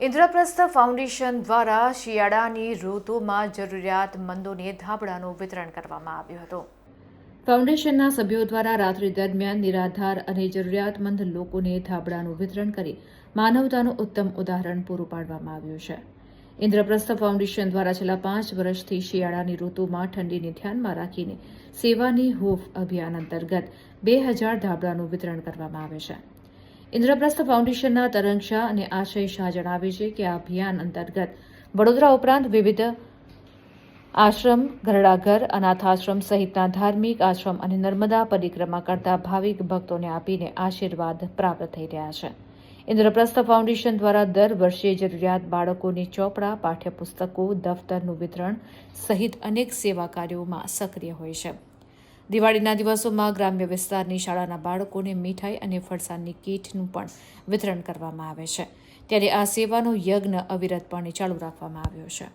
Indraprastha foundation દ્વારા શિયાળાની ઋતુમાં જરૂરિયાતમંદોને ધાબળાનું વિતરણ કરવામાં આવ્યું હતું. ફાઉન્ડેશનના સભ્યો દ્વારા રાત્રિ દરમિયાન નિરાધાર અને જરૂરિયાતમંદ લોકોને ધાબળાનું વિતરણ કરી માનવતાનું ઉત્તમ ઉદાહરણ પૂરું પાડવામાં આવ્યું છે. ઇન્દ્રપ્રસ્થ ફાઉન્ડેશન દ્વારા છેલ્લા પાંચ વર્ષથી શિયાળાની ઋતુમાં ઠંડીને ધ્યાનમાં રાખીને સેવાની હૂફ અભિયાન અંતર્ગત બે હજાર ધાબળાનું વિતરણ કરવામાં આવે છે. ઇન્દ્રપ્રસ્થ ફાઉન્ડેશનના તરંગ શાહ અને આશય શાહ જણાવે છે કે આ અભિયાન અંતર્ગત વડોદરા ઉપરાંત વિવિધ આશ્રમ ઘરડાઘર અનાથાશ્રમ સહિતના ધાર્મિક આશ્રમ અને નર્મદા પરિક્રમા કરતા ભાવિક ભક્તોને આપીને આશીર્વાદ પ્રાપ્ત થઈ રહ્યા છે. ઇન્દ્રપ્રસ્થ ફાઉન્ડેશન દ્વારા દર વર્ષે જરૂરિયાત બાળકોને ચોપડા, પાઠ્યપુસ્તકો, દફતરનું વિતરણ સહિત અનેક સેવા કાર્યોમાં સક્રિય હોય છે. દિવાળીના દિવસોમાં ગ્રામ્ય વિસ્તારની શાળાના બાળકોને મીઠાઈ અને ફરસાણની કીટનું પણ વિતરણ કરવામાં આવે છે. ત્યારે આ સેવાનો યજ્ઞ અવિરતપણે ચાલુ રાખવામાં આવ્યો છે.